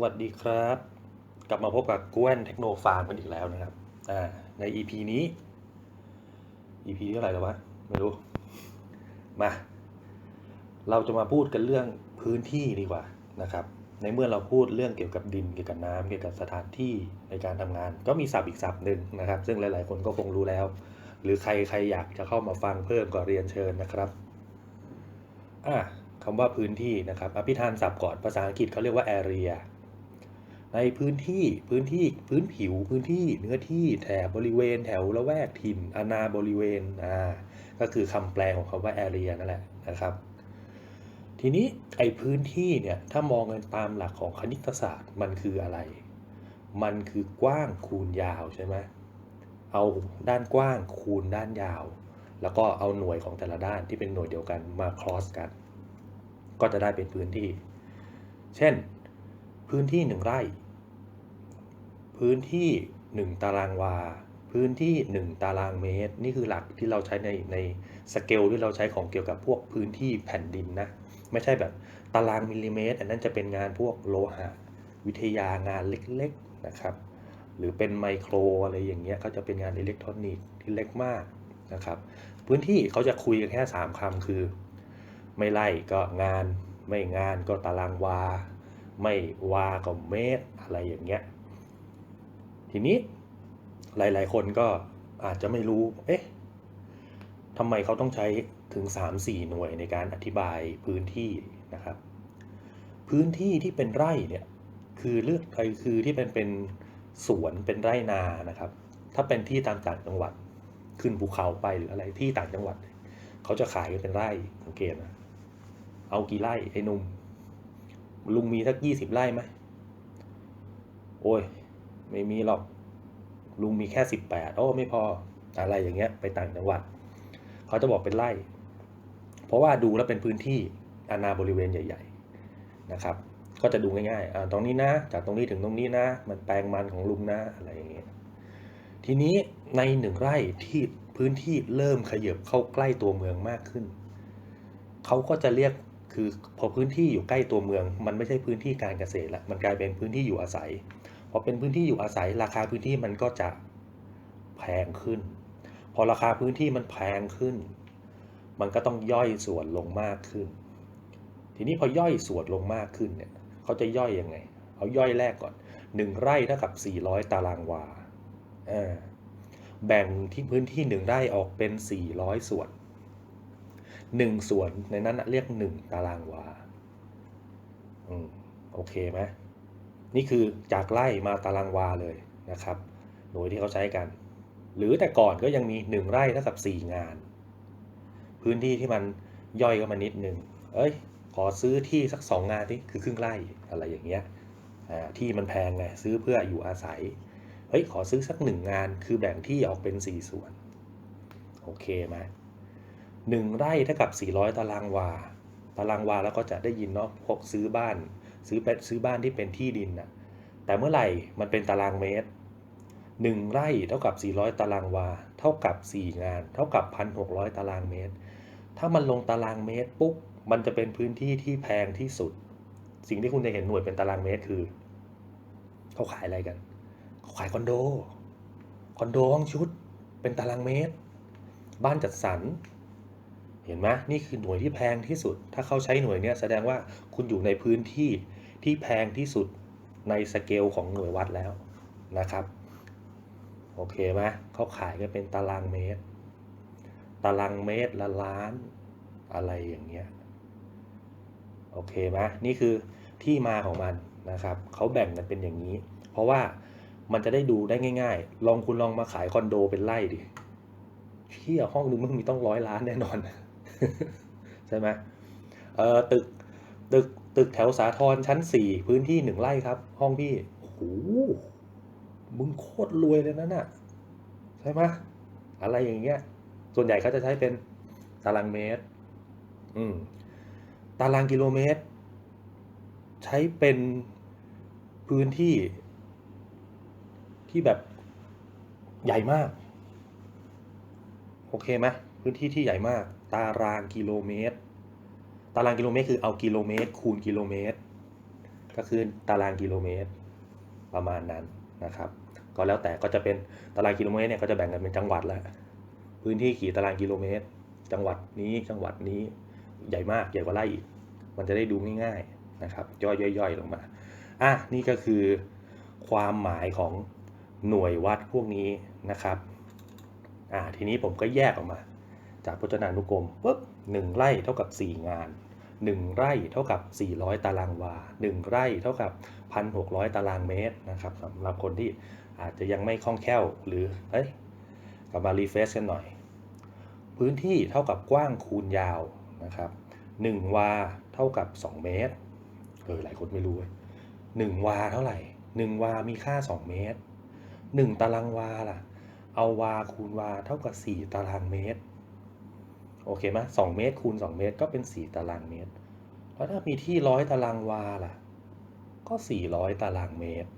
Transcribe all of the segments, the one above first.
สวัสดีครับ กลับมาพบกับกวนเทคโนฟาร์มกันอีกแล้วนะครับอ่าใน EP นี้ EP เท่าไหร่แล้ววะไม่รู้ มา เราจะมาพูดกันเรื่องพื้นที่ดีกว่านะครับ ในเมื่อเราพูดเรื่องเกี่ยวกับดินเกี่ยวกับน้ำเกี่ยวกับสถานที่ในการทำงาน ก็มีศัพท์อีกศัพท์หนึ่งนะครับ ซึ่งหลาย ๆ คนก็คงรู้แล้ว หรือใครใครอยากจะเข้ามาฟังเพิ่มก็เรียนเชิญนะครับอะคำว่าพื้นที่นะครับ อภิธานศัพท์ก่อน ภาษาอังกฤษเขาเรียกว่า area ในพื้นที่พื้นที่พื้นผิวพื้นที่เนื้อที่แถบบริเวณแถวละแวกถิ่นอาณาบริเวณอ่าก็คือคำแปลของคำว่า area นั่นแหละนะครับ ทีนี้ไอพื้นที่เนี่ยถ้ามองกันตามหลักของคณิตศาสตร์มันคืออะไร มันคือกว้างคูณยาวใช่ไหมเอาด้านกว้างคูณด้านยาว แล้วก็เอาหน่วยของแต่ละด้านที่เป็นหน่วยเดียวกันมา cross กัน ก็จะได้เป็นพื้นที่ เช่น พื้นที่หนึ่งไร่ พื้นที่หนึ่งตารางวา พื้นที่หนึ่งตารางเมตร นี่คือหลักที่เราใช้ในในสเกลที่เราใช้ของเกี่ยวกับพวกพื้นที่แผ่นดินนะ ไม่ใช่แบบตารางมิลลิเมตร อันนั้นจะเป็นงานพวกโลหะ วิทยางานเล็กๆนะครับ หรือเป็นไมโครอะไรอย่างเงี้ยก็จะเป็นงานอิเล็กทรอนิกส์ที่เล็กมากนะครับ พื้นที่เขาจะคุยกันแค่ 3คำคือ ไม่ไล่ก็งาน ไม่งานก็ตารางวา ไม่วาก็เมตอะไรอย่างเงี้ย ทีนี้หลาย ๆ คนก็อาจจะไม่รู้ เอ๊ะทำไมเขาต้องใช้ถึง 3-4 หน่วยในการอธิบายพื้นที่นะครับ พื้นที่ที่เป็นไร่เนี่ยคือเลือกไคือที่เป็นเป็นสวนเป็นไร่นานะครับ ถ้าเป็นที่ตามต่างจังหวัดขึ้นภูเขาไปหรืออะไรที่ต่างจังหวัด เขาจะขายกันเป็นไร่สังเกตนะเอากี่ไร่ไอ้นุ่ม ลุงมีสักยี่สิบไร่ไหมโอ้ย ไม่มีหรอก ลุงมีแค่สิบแปดโอ้ไม่พออะไรอย่างเงี้ย ไปต่างจังหวัด เขาจะบอกเป็นไร่ เพราะว่าดูแล้วเป็นพื้นที่อาณาบริเวณใหญ่ ๆนะครับ ก็จะดูง่ายๆอ่าตรงนี้นะ จากตรงนี้ถึงตรงนี้นะ มันแปลงมันของลุงนะอะไรอย่างเงี้ยทีนี้ในหนึ่งไร่ที่พื้นที่เริ่มขยับเข้าใกล้ตัวเมืองมากขึ้น เขาก็จะเรียก คือพอพื้นที่อยู่ใกล้ตัวเมือง มันไม่ใช่พื้นที่การเกษตรละมันกลายเป็นพื้นที่อยู่อาศัยพอเป็นพื้นที่อยู่อาศัย ราคาพื้นที่มันก็จะแพงขึ้น พอราคาพื้นที่มันแพงขึ้น มันก็ต้องย่อยส่วนลงมากขึ้น ทีนี้พอย่อยส่วนลงมากขึ้นเนี่ยเขาจะย่อยยังไงเอาย่อยแรกก่อน 1 ไร่เท่ากับ 400 ตารางวาอ่าแบ่งที่พื้นที่ 1 ไร่ออกเป็น 400 ส่วน 1ส่วนในนั้นเรียก1ตารางวาอืมโอเคไหมนี่คือจากไร่มาตารางวาเลยนะครับ หน่วยที่เขาใช้กัน หรือแต่ก่อนก็ยังมี 1 ไร่เท่ากับ 4 งาน พื้นที่ที่มันย่อยเข้ามานิดนึง เอ้ย ขอซื้อที่สัก 2 งานที่คือครึ่งไร่อะไรอย่างเงี้ยที่มันแพงไงซื้อเพื่ออยู่อาศัย เฮ้ย ขอซื้อสักหนึ่งงาน คือแบ่งที่ออกเป็น 4 ส่วน โอเคไหม หนึ่งไร่เท่ากับ 400 ตารางวา ตารางวาแล้วก็จะได้ยินเนาะพวกซื้อบ้าน ซื้อเป็นซื้อบ้านที่เป็นที่ดินน่ะแต่เมื่อไหร่มันเป็นตารางเมตร 1 ไร่เท่ากับ 400 ตารางวา เท่ากับ 4 งาน เท่ากับ 1,600 ตารางเมตร ถ้ามันลงตารางเมตรปุ๊บ มันจะเป็นพื้นที่ที่แพงที่สุด สิ่งที่คุณจะเห็นหน่วยเป็นตารางเมตรคือ เขาขายอะไรกัน เขาขายคอนโด คอนโดห้องชุด เป็นตารางเมตร บ้านจัดสรร เห็นไหมนี่คือหน่วยที่แพงที่สุด ถ้าเขาใช้หน่วยเนี้ยแสดงว่าคุณอยู่ในพื้นที่ที่แพงที่สุดในสเกลของหน่วยวัดแล้วนะครับ โอเคไหมเขาขายกันเป็นตารางเมตร ตารางเมตรละล้านอะไรอย่างเงี้ย โอเคไหมนี่คือที่มาของมันนะครับ เขาแบ่งกันเป็นอย่างนี้ เพราะว่ามันจะได้ดูได้ง่าย ๆ ลองคุณลองมาขายคอนโดเป็นไร่ดิเที่ยห้องนึงมันมีต้องร้อยล้านแน่นอน ใช่ไหมเออตึกตึกตึกแถวสาทรชั้นสี่พื้นที่หนึ่งไร่ครับ ห้องพี่โอ้โหมึงโคตรรวยเลยนะน่ะใช่ไหมอะไรอย่างเงี้ย ส่วนใหญ่เขาจะใช้เป็นตารางเมตร อืม ตารางกิโลเมตร ใช้เป็นพื้นที่ ที่แบบใหญ่มาก โอเคไหมพื้นที่ที่ใหญ่มาก ตารางกิโลเมตร ตารางกิโลเมตรคือเอากิโลเมตร คูณกิโลเมตร ก็คือตารางกิโลเมตร ประมาณนั้นนะครับ ก็แล้วแต่ก็จะเป็นตารางกิโลเมตรเนี่ยก็จะแบ่งกันเป็นจังหวัดแล้วพื้นที่กี่ตารางกิโลเมตร จังหวัดนี้จังหวัดนี้ใหญ่มากใหญ่กว่าไร่อีก มันจะได้ดูง่ายๆนะครับ ย่อยๆลงมาอะนี่ก็คือความหมายของหน่วยวัดพวกนี้นะครับอ่าทีนี้ผมก็แยกออกมา จากพจนานุกรมปุ๊บหนึ่งไร่เท่ากับ 4 งาน 1 ไร่เท่ากับ 400 ตารางวา 1 ไร่เท่ากับ 1,600 ตารางเมตรนะครับสำหรับคนที่อาจจะยังไม่คล่องแคล่วหรือเอ้ยกลับมารีเฟรชกันหน่อย พื้นที่เท่ากับกว้างคูณยาวนะครับ1วาเท่ากับ 2 เมตรเออหลายคนไม่รู้เว้ยหนึ่งวาเท่าไหร่ 1 วา มีค่า 2 เมตร 1 ตารางวาล่ะ เอาวาคูณวาเท่ากับ 4 ตารางเมตร โอเคไหมสองเมตรคูณ2เมตรก็เป็น4ตารางเมตร แล้วถ้ามีที่ร้อยตารางวาล่ะ ก็400ตารางเมตร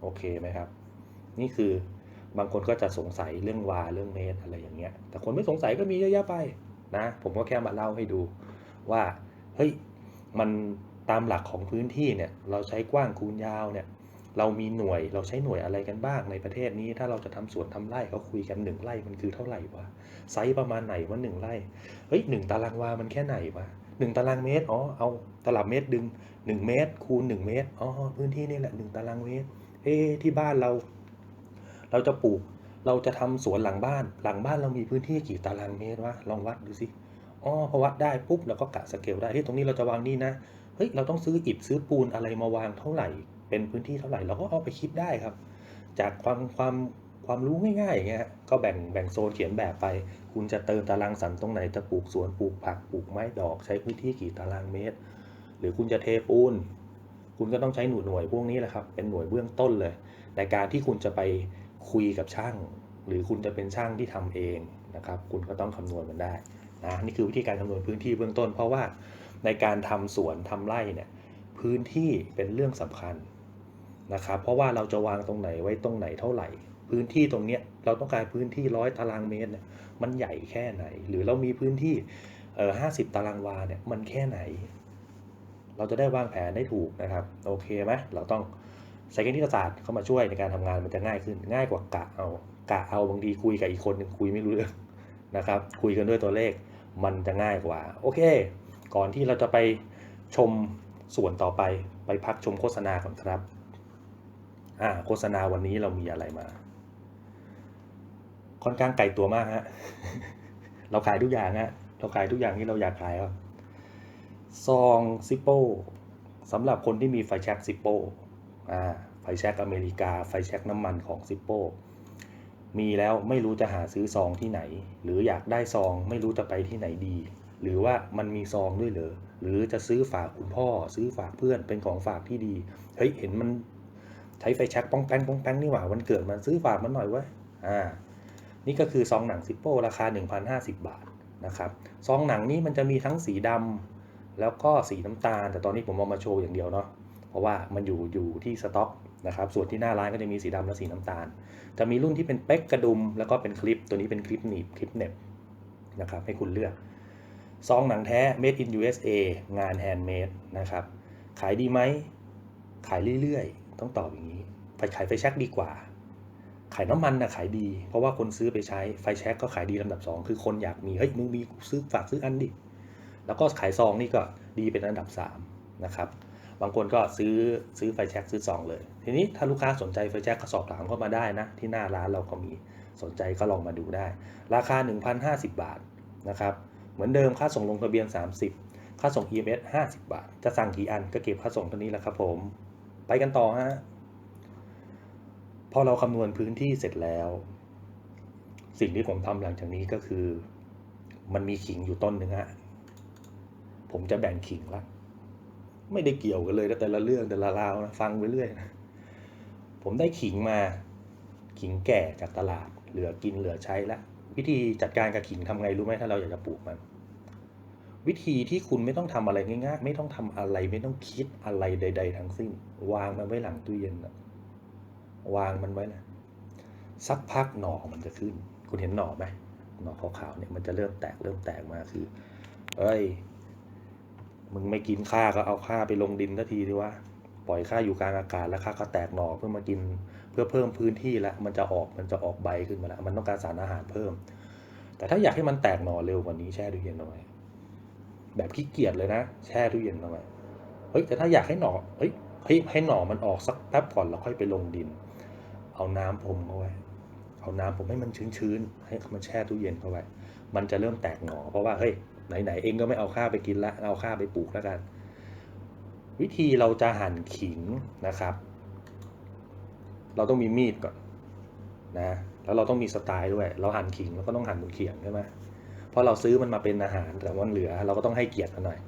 โอเคไหมครับ นี่คือบางคนก็จะสงสัยเรื่องวาเรื่องเมตรอะไรอย่างเงี้ย แต่คนไม่สงสัยก็มีเยอะแยะไปนะ ผมก็แค่มาเล่าให้ดูว่า เฮ้ย มันตามหลักของพื้นที่เนี่ย เราใช้กว้างคูณยาวเนี่ย เรามีหน่วยเราใช้หน่วยอะไรกันบ้างในประเทศนี้ ถ้าเราจะทำสวนทำไร่เขาคุยกันหนึ่งไร่มันคือเท่าไหร่วะไซส์ประมาณไหนวะหนึ่งไร่เฮ้ยหนึ่งตารางวามันแค่ไหนวะหนึ่งตารางเมตรอ๋อเอาตลับเมตรดึงหนึ่งเมตร คูณหนึ่งเมตรอ๋อพื้นที่นี่แหละหนึ่งตารางเมตรเอ๊ที่บ้านเรา เราจะปลูกเราจะทำสวนหลังบ้าน หลังบ้านเรามีพื้นที่กี่ตารางเมตรวะลองวัดดูสิอ๋อพอวัดได้ปุ๊บเราก็กะสเกลได้ที่ตรงนี้เราจะวางนี่นะเฮ้ยเราต้องซื้ออิฐซื้อปูนอะไรมาวางเท่าไหร่ เป็นพื้นที่เท่าไหร่เราก็เอาไปคิดได้ครับ จากความความความรู้ง่ายๆอย่างเงี้ยก็แบ่งแบ่งโซนเขียนแบบไป คุณจะเติมตารางสันตรงไหนจะปลูกสวนปลูกผักปลูกไม้ดอกใช้พื้นที่กี่ตารางเมตร หรือคุณจะเทปูนคุณก็ต้องใช้หน่วยหน่วยพวกนี้แหละครับ เป็นหน่วยเบื้องต้นเลย ในการที่คุณจะไปคุยกับช่าง หรือคุณจะเป็นช่างที่ทำเองนะครับ คุณก็ต้องคำนวณมันได้นะนี่คือวิธีการคำนวณพื้นที่เบื้องต้น เพราะว่าในการทำสวนทำไร่เนี่ยพื้นที่เป็นเรื่องสำคัญ นะครับ เพราะว่าเราจะวางตรงไหนไว้ตรงไหนเท่าไหร่ พื้นที่ตรงเนี้ยเราต้องการพื้นที่ร้อยตารางเมตรเนี่ยมันใหญ่แค่ไหน หรือเรามีพื้นที่เอ่อห้าสิบตารางวาเนี่ยมันแค่ไหน เราจะได้วางแผนได้ถูกนะครับโอเคไหมเราต้องใช้คณิตศาสตร์เข้ามาช่วยในการทำงานมันจะง่ายขึ้นง่ายกว่ากะเอากะเอาบางทีคุยกับอีกคนนึงคุยไม่รู้เรื่องนะครับ คุยกันด้วยตัวเลขมันจะง่ายกว่า โอเค ก่อนที่เราจะไปชมส่วนต่อไปไปพักชมโฆษณาก่อนครับ อ่าโฆษณาวันนี้เรามีอะไรมา ค่อนข้างไกลตัวมากฮะ เราขายทุกอย่างฮะ เราขายทุกอย่างที่เราอยากขายครับซองซิปโป้สำหรับคนที่มีไฟแช็กซิปโป้อ่าไฟแช็กอเมริกา ไฟแช็กน้ำมันของซิปโป้มีแล้วไม่รู้จะหาซื้อซองที่ไหน หรืออยากได้ซองไม่รู้จะไปที่ไหนดี หรือว่ามันมีซองด้วยเหรอหรือจะซื้อฝากคุณพ่อ ซื้อฝากเพื่อนเป็นของฝากที่ดีเฮ้ยเห็นมัน ใช้ไฟแช็กป้องแป้งป้องแป้งนี่หว่าวันเกิดมันซื้อฝากมันหน่อยว้อ่า นี่ก็คือซองหนังซิปโป้ราคา 1,050 บาทนะครับ ซองหนังนี้มันจะมีทั้งสีดำแล้วก็สีน้ำตาล แต่ตอนนี้ผมเอามาโชว์อย่างเดียวเนาะ เพราะว่ามันอยู่อยู่ที่สต็อกนะครับ ส่วนที่หน้าร้านก็จะมีสีดำและสีน้ำตาล จะมีรุ่นที่เป็นเป๊กกระดุม แล้วก็เป็นคลิป ตัวนี้เป็นคลิปหนีบคลิปเน็บนะครับ ให้คุณเลือก ซองหนังแท้ made in USA งานแฮนด์เมดนะครับ ขายดีไหม ขายเรื่อยๆ ต้องตอบอย่างนี้ ไฟขายไฟแช็กดีกว่า ขายน้ำมันนะขายดี เพราะว่าคนซื้อไปใช้ไฟแช็กก็ขายดีลำดับ 2 คือคนอยากมีเฮ้ยมึงมีซื้อฝากซื้ออันดิแล้วก็ขายซองนี่ก็ดีเป็นอันดับ3นะครับบางคนก็ซื้อซื้อไฟแช็กซื้อซองเลย ทีนี้ถ้าลูกค้าสนใจไฟแช็กก็สอบถามเข้ามาได้นะ ที่หน้าร้านเราก็มีสนใจก็ลองมาดูได้ ราคา 1,050 บาทนะครับเหมือนเดิมค่าส่งลงทะเบียน 30 ค่าส่ง EMS 50 บาท จะสั่งกี่อันก็เก็บค่าส่งเท่านี้แหละครับผม ไปกันต่อฮะ พอเราคำนวณพื้นที่เสร็จแล้ว สิ่งที่ผมทำหลังจากนี้ก็คือ มันมีขิงอยู่ต้นหนึ่งฮะ ผมจะแบ่งขิงละไม่ได้เกี่ยวกันเลยแต่ละเรื่องแต่ละราวนะฟังไปเรื่อยนะผมได้ขิงมา ขิงแก่จากตลาด เหลือกินเหลือใช้ละวิธีจัดการกับขิงทำไงรู้ไหมถ้าเราอยากจะปลูกมัน วิธีที่คุณไม่ต้องทำอะไรง่ายๆ ไม่ต้องทำอะไร ไม่ต้องคิดอะไรใด ๆ ทั้งสิ้น วางมันไว้หลังตู้เย็นนะวางมันไว้นะสักพักหน่อมันจะขึ้น คุณเห็นหน่อไหมหน่อขาวๆเนี่ยมันจะเริ่มแตกเริ่มแตกมาคือ เอ้ย มึงไม่กินข้าก็เอาข้าไปลงดินสักทีดีวะปล่อยค่าอยู่กลางอากาศแล้วค่าก็แตกหน่อเพื่อมากิน เพื่อเพิ่มพื้นที่ล้วมันจะออกมันจะออกใบขึ้นมาล้วมันต้องการสารอาหารเพิ่ม แต่ถ้าอยากให้มันแตกหน่อเร็วกว่านี้แช่ตู้เย็นเอาไว้ แบบขี้เกียจเลยนะ แช่ตู้เย็นเอาไว้เฮ้ยแต่ถ้าอยากให้หน่อเฮ้ยให้ให้หน่อมันออกสักแป๊บก่อนแล้วค่อยไปลงดิน เอาน้ำพรมเข้าไว้เอาน้ำผมให้มันชื้นๆให้มันแช่ตู้เย็นเข้าไว้ มันจะเริ่มแตกหน่อเพราะว่าเฮ้ยไหนๆเองก็ไม่เอาข้าวไปกินละเอาข้าวไปปลูกแล้วกัน วิธีเราจะหั่นขิงนะครับ เราต้องมีมีดก่อนนะแล้วเราต้องมีสไตล์ด้วย เราหั่นขิงเราก็ต้องหั่นบนเขียงใช่ไหม เพราะเราซื้อมันมาเป็นอาหารแต่มันเหลือ เราก็ต้องให้เกียรติมันหน่อย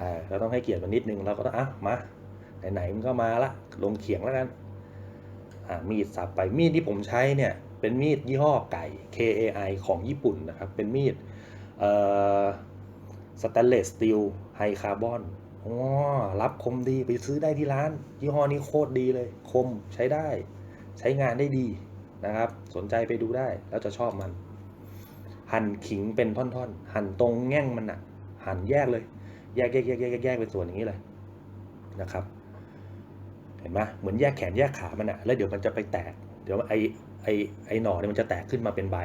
อ่าเราต้องให้เกียรติมันนิดนึงเราก็ต้องอะมาไหนๆมันก็มาละลงเขียงแล้วกันอ่ามีดสับไปมีดที่ผมใช้เนี่ยเป็นมีดยี่ห้อไก่ KAI ของญี่ปุ่นนะครับเป็นมีดเอ่อสแตนเลสสตีลไฮคาร์บอนอ๋อรับคมดีไปซื้อได้ที่ร้าน ยี่ห้อนี้โคตรดีเลย คมใช้ได้ ใช้งานได้ดีนะครับ สนใจไปดูได้แล้วจะชอบมัน หั่นขิงเป็นท่อนๆ หั่นตรงแง่งมันอะหั่นแยกเลย แยกแยกแยกแยกแยกเป็นส่วนอย่างนี้เลยนะครับ เห็นไหมเหมือนแยกแขนแยกขามันอะแล้วเดี๋ยวมันจะไปแตก เดี๋ยวไอไอไอหน่อเนี่ยมันจะแตกขึ้นมาเป็นใบ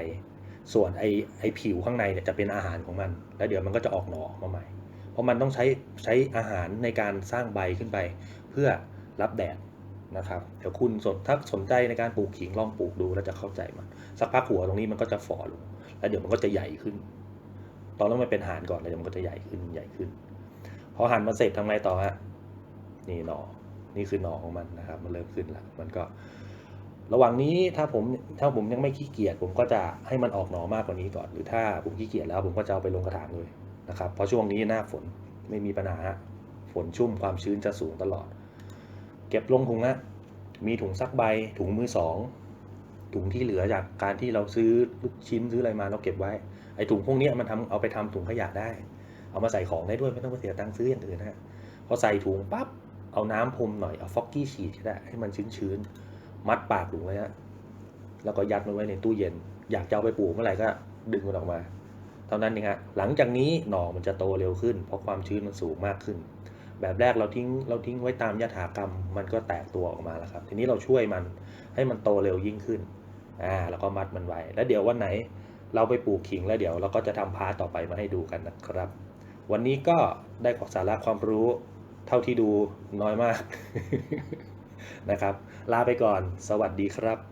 ส่วนไอไอผิวข้างในเนี่ยจะเป็นอาหารของมัน แล้วเดี๋ยวมันก็จะออกหน่อมาใหม่ เพราะมันต้องใช้ใช้อาหารในการสร้างใบขึ้นไป เพื่อรับแดดนะครับเดี๋ยวคุณสนถ้าสนใจในการปลูกขิงลองปลูกดูแล้วจะเข้าใจมัน สักพักหัวตรงนี้มันก็จะฝ่อลง แล้วเดี๋ยวมันก็จะใหญ่ขึ้น ตอนต้องมาเป็นหานก่อนแล้วเดี๋ยวมันก็จะใหญ่ขึ้นใหญ่ขึ้น พอหันมาเสร็จทำไงต่อฮะนี่หน่อนี่คือหน่อของมันนะครับ มันเริ่มขึ้นแล้วมันก็ระหว่างนี้ถ้าผมถ้าผมยังไม่ขี้เกียจผมก็จะให้มันออกหนอมากกว่านี้ก่อน หรือถ้าผมขี้เกียจแล้วผมก็จะเอาไปลงกระถางเลยนะครับเพราะช่วงนี้หน้าฝนไม่มีปัญหาฝนชุ่มความชื้นจะสูงตลอด เก็บลงถุงนะมีถุงซักใบถุงมือสอง ถุงที่เหลือจากการที่เราซื้อลูกชิ้นซื้ออะไรมาเราเก็บไว้ ไอ้ถุงพวกนี้มันทำเอาไปทำถุงขยะได้ เอามาใส่ของได้ด้วยไม่ต้องไปเสียตังค์ซื้ออย่างอื่นนะฮะพอใส่ถุงปั๊บเอาน้ำพรมหน่อยเอาฟอกกี้ฉีดก็ได้ให้มันชื้นๆมัดปากถุงไว้ฮะแล้วก็ยัดมันไว้ในตู้เย็น อยากจะเอาไปปลูกเมื่อไหร่ก็ดึงมันออกมา เท่านั้นเองฮะหลังจากนี้หน่อมันจะโตเร็วขึ้น เพราะความชื้นมันสูงมากขึ้น แบบแรกเราทิ้งเราทิ้งไว้ตามยถากรรม มันก็แตกตัวออกมาแล้วครับ ทีนี้เราช่วยมันให้มันโตเร็วยิ่งขึ้น อ่าแล้วก็มัดมันไว้ แล้วเดี๋ยววันไหนเราไปปลูกขิงแล้วเดี๋ยวเราก็จะทำพาร์ตต่อไปมาให้ดูกันนะครับ วันนี้ก็ได้ขอสาระความรู้เท่าที่ดูน้อยมากนะครับ ลาไปก่อน สวัสดีครับ